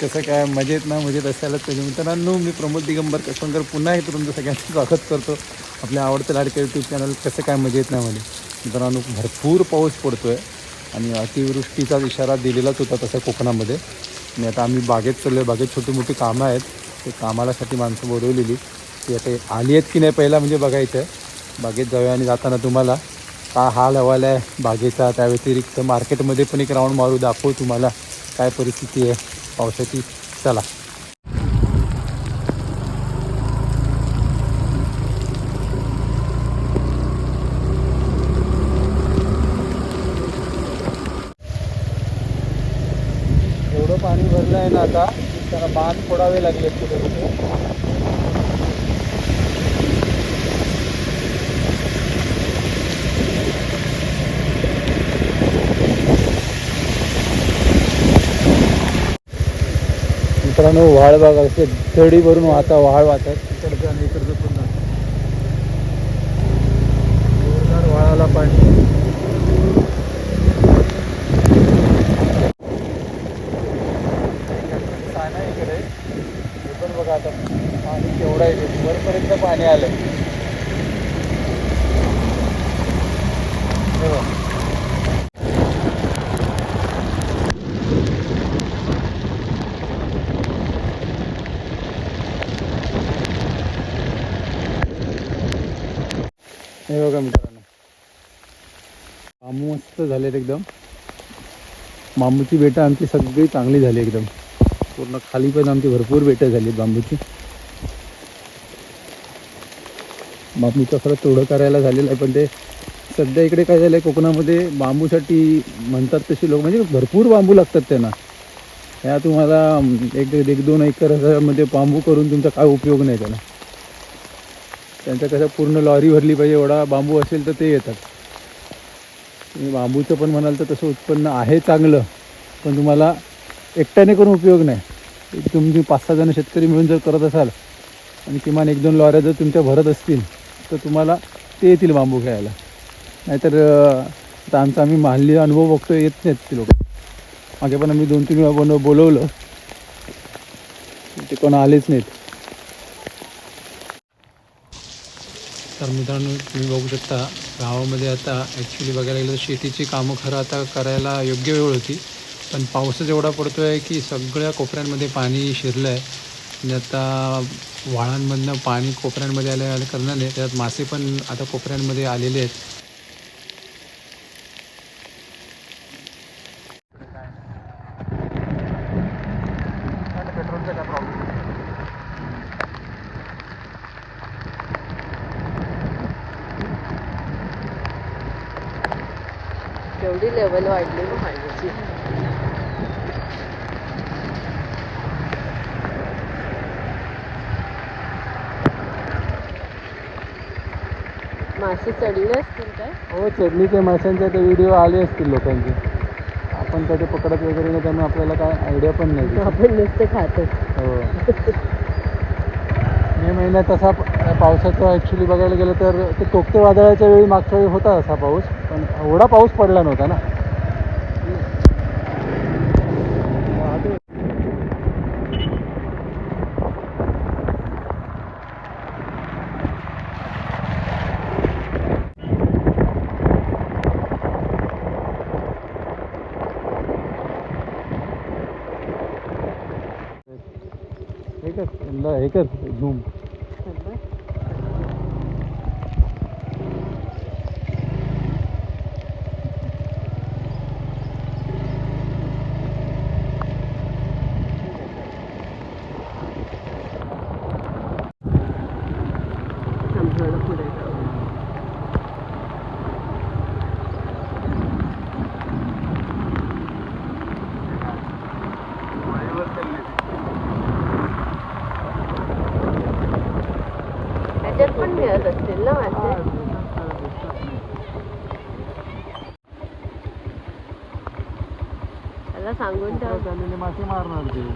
कसं काय मजेत ना मजेत असायलाच पाहिजे. मित्रांनो मी प्रमोद दिगंबर कसंकर पुन्हा हे तुमचं सगळ्यांचं स्वागत करतो. आपल्या आवडतं लाडक्या यूट्यूब चॅनल कसं काय मजेत ना मध्ये मित्रांनो भरपूर पाऊस पडतो आहे आणि अतिवृष्टीचा इशारा दिलेलाच होता तसा कोकणामध्ये. आणि आता आम्ही बागेत चाललो आहे बागेत छोटी मोठी कामं आहेत. ते कामालासाठी माणसं बोलवलेली. ती आता आली आहेत की नाही पहिला म्हणजे बघायचं आहे बागेत जाऊया आणि जाताना तुम्हाला काय हाल हवाला आहे बागेचा. त्या व्यतिरिक्त मार्केटमध्ये पण एक राऊंड मारू दाखवू तुम्हाला काय परिस्थिती आहे. पावसाची. चला. एवढं पाणी भरलं आहे ना आता त्याला बांध फोडावे लागले कुठे कुठे मित्रांनो वाळ बाग असे दडी भरून वाहता वाळ वाहतात. इकडचं आणि इकडचं पूर्ण जोरदार वाळाला पाणी. पाणी इकडे. पण बघा आता पाणी केवढं आहे. वरपर्यंत पाणी आलं हे बघा मित्रांनो. बांबू मस्त झालेत एकदम. बांबूची बेटं आमची सगळी चांगली झाली एकदम. पूर्ण खाली पण आमची भरपूर बेटं झाली बांबूची. बांबूचं खरं तोडं करायला झालेलं आहे पण ते सध्या इकडे काय झालं आहे कोकणामध्ये बांबूसाठी म्हणतात तसे लोक म्हणजे भरपूर बांबू लागतात त्यांना. ह्या तुम्हाला एक एक दोन एकर हजारामध्ये बांबू करून तुमचा काय उपयोग नाही त्याला. त्यांचं कसं पूर्ण लॉरी भरली पाहिजे एवढा बांबू असेल तर ते येतात. तुम्ही बांबूचं पण म्हणाल तर तसं उत्पन्न आहे चांगलं पण तुम्हाला एकट्याने करून उपयोग नाही. एक तुम्ही पाच सहा जण शेतकरी मिळून जर करत असाल आणि किमान एक दोन लॉऱ्या जर तुमच्या भरत असतील तर तुम्हाला ते येतील बांबू घ्यायला. नाहीतर आता आमचा आम्ही मानली अनुभव बघतो येत नाहीत ते लोक. मागे पण आम्ही दोन तीन वेळा बोलवलं. ते कोण आलेच नाहीत. तर मित्रांनो तुम्ही बघू शकता गावामध्ये आता ॲक्च्युली बघायला गेलं तर शेतीची कामं खरं आता करायला योग्य वेळ होती. पण पाऊसच एवढा पडतो आहे की सगळ्या कोपऱ्यांमध्ये पाणी शिरलं आहे आणि आता वाळांमधनं पाणी कोपऱ्यांमध्ये आल्या आल्या कारणाने त्यात मासे पण आता कोपऱ्यांमध्ये आलेले आहेत. केवढी लेवल वाढली पाण्याची मासे चढले असतील काय? हो चढणीचे माशांचे आता व्हिडिओ आले असतील लोकांचे. आपण कधी पकडत वगैरे नाही त्यामुळे आपल्याला काय आयडिया पण नाही. त्याची. आपण नुसते खातच हो. मे महिन्यात असा पावसाचा पावसाचं ॲक्च्युली बघायला गेलं तर ते टोकते वादळाच्या वेळी मागच्या वेळी होता असा पाऊस पण एवढा पाऊस पडला नव्हता ना हे कर हे कर झूम थोडं पुढे त्याच्यात पण मिळत असतील ना मासे त्याला सांगून ठेव. मासे मारणार ते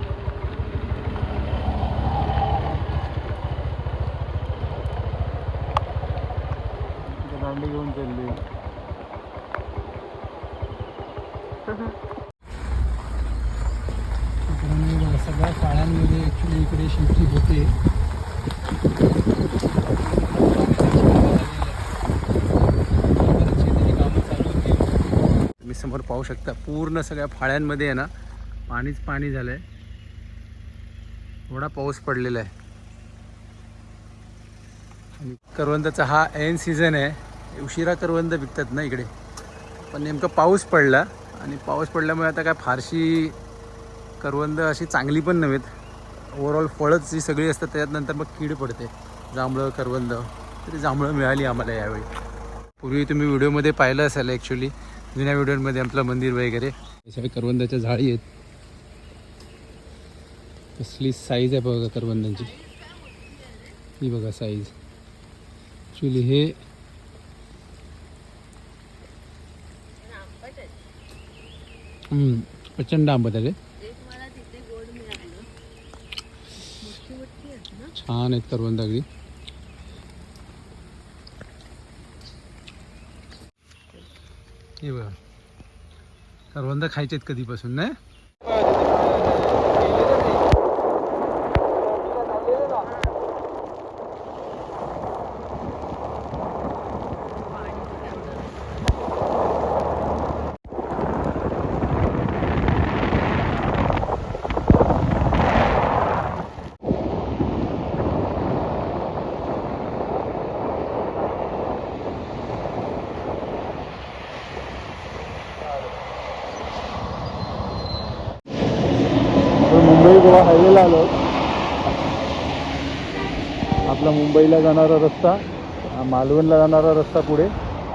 दांडी घेऊन चालले. मित्रांनो, इकडे शेती होते तुम्ही समोर पाहू शकता पूर्ण सगळ्या फाळ्यांमध्ये आहे ना पाणीच पाणी झालंय. थोडा पाऊस पडलेला आहे. करवंदाचा हा एन सीझन आहे. उशिरा करवंद विकतात ना इकडे. पण नेमकं पाऊस पडला आणि पाऊस पडल्यामुळे आता काय फारशी करवंद अशी चांगली पण नव्हेत. ओव्हरऑल फळंच जी सगळी असतात त्याच्यात नंतर मग कीड पडते. जांभळं करवंद तरी जांभळं मिळाली आम्हाला यावेळी. पूर्वी तुम्ही व्हिडिओमध्ये पाहिलं असाल ॲक्च्युली जुन्या व्हिडिओमध्ये आपलं मंदिर वगैरे. हे सगळे करवंदाच्या झाडी आहेत. कसली साईज आहे बघा करवंदांची. ही बघा साईज ॲक्च्युली हे आंबट आहे. हम्म, प्रचंड आंबट आहे रे. एक मला तिथे गोड मिळालं. मोठी मोठी आहेत ना? छान आहेत करवंद अगदी. हे बघा. करवंद खायचे आहेत कधीपासून नाही? हायवेला आलो. आपला मुंबईला जाणारा रस्ता हा मालवणला जाणारा रस्ता पुढे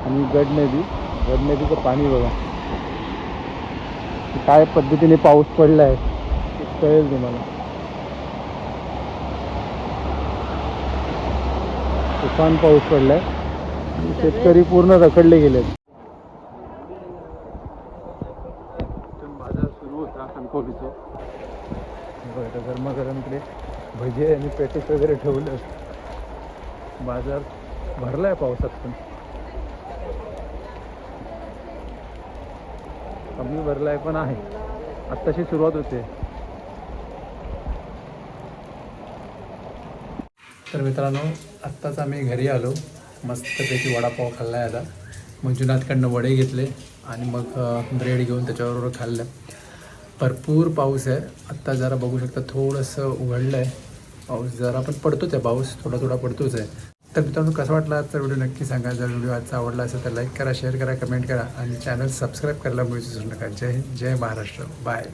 आणि गड नदी. गड नदीचं पाणी बघा. काय पद्धतीने पाऊस पडला आहे ते कळेल तुम्हाला. तुफान पाऊस पडलाय. आणि शेतकरी पूर्ण रखडले गेलेत. बाजार सुरू होता कणकवलीचा बघा आता गरमागरम इकडे भजे आणि पेटीस वगैरे ठेवलं बाजार आहे पावसात पण. कमी भरलाय पण आहे. आत्ताशी सुरुवात होते. तर मित्रांनो आत्ताच आम्ही घरी आलो. मस्तपैकी वडापाव खाल्ला आहे आता. मंजुनाथकडनं वडे घेतले आणि मग ब्रेड घेऊन त्याच्याबरोबर खाल्लं. भरपूर पाऊस आहे. आत्ता जरा बघू शकता थोडंसं उघडलं आहे पाऊस जरा पण पडतोच आहे. पाऊस थोडा थोडा पडतोच आहे. तर मित्रांनो कसं वाटला आजचा व्हिडिओ नक्की सांगा. जर व्हिडिओ आजचा आवडला असेल तर लाईक करा शेअर करा कमेंट करा आणि चॅनल सबस्क्राईब करायला मिळू विसरू नका. जय हिंद जय महाराष्ट्र. बाय